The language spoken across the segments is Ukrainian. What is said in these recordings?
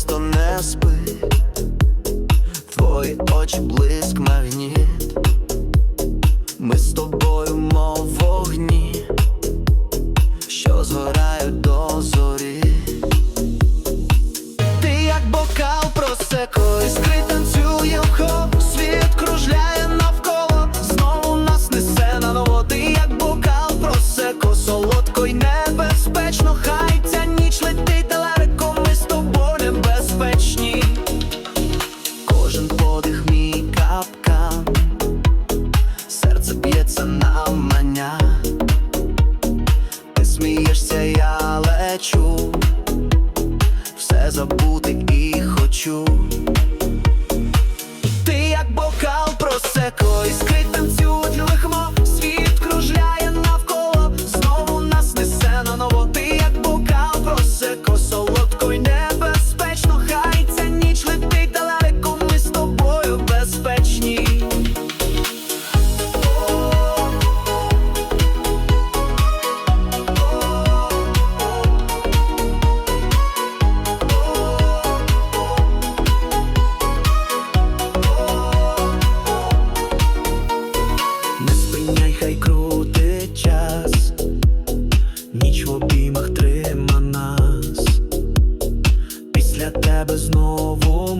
часто не спить, твої очі блиск магніт, ми з тобою, мов вогні, що згорають до зорі, ти як бокал просеко і я все забути і хочу. Тебе знову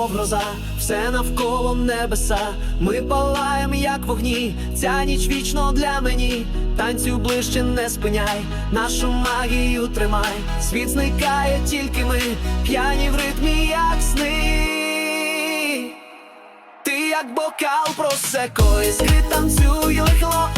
бітів, мов гроза, все навколо небеса. Ми палаєм, як вогні, ця ніч вічно для мені. Танцю ближче не спиняй, нашу магію тримай. Світ зникає, тільки ми, п'яні в ритмі, як сни. Ти як бокал просеко, іскри танцює лихло,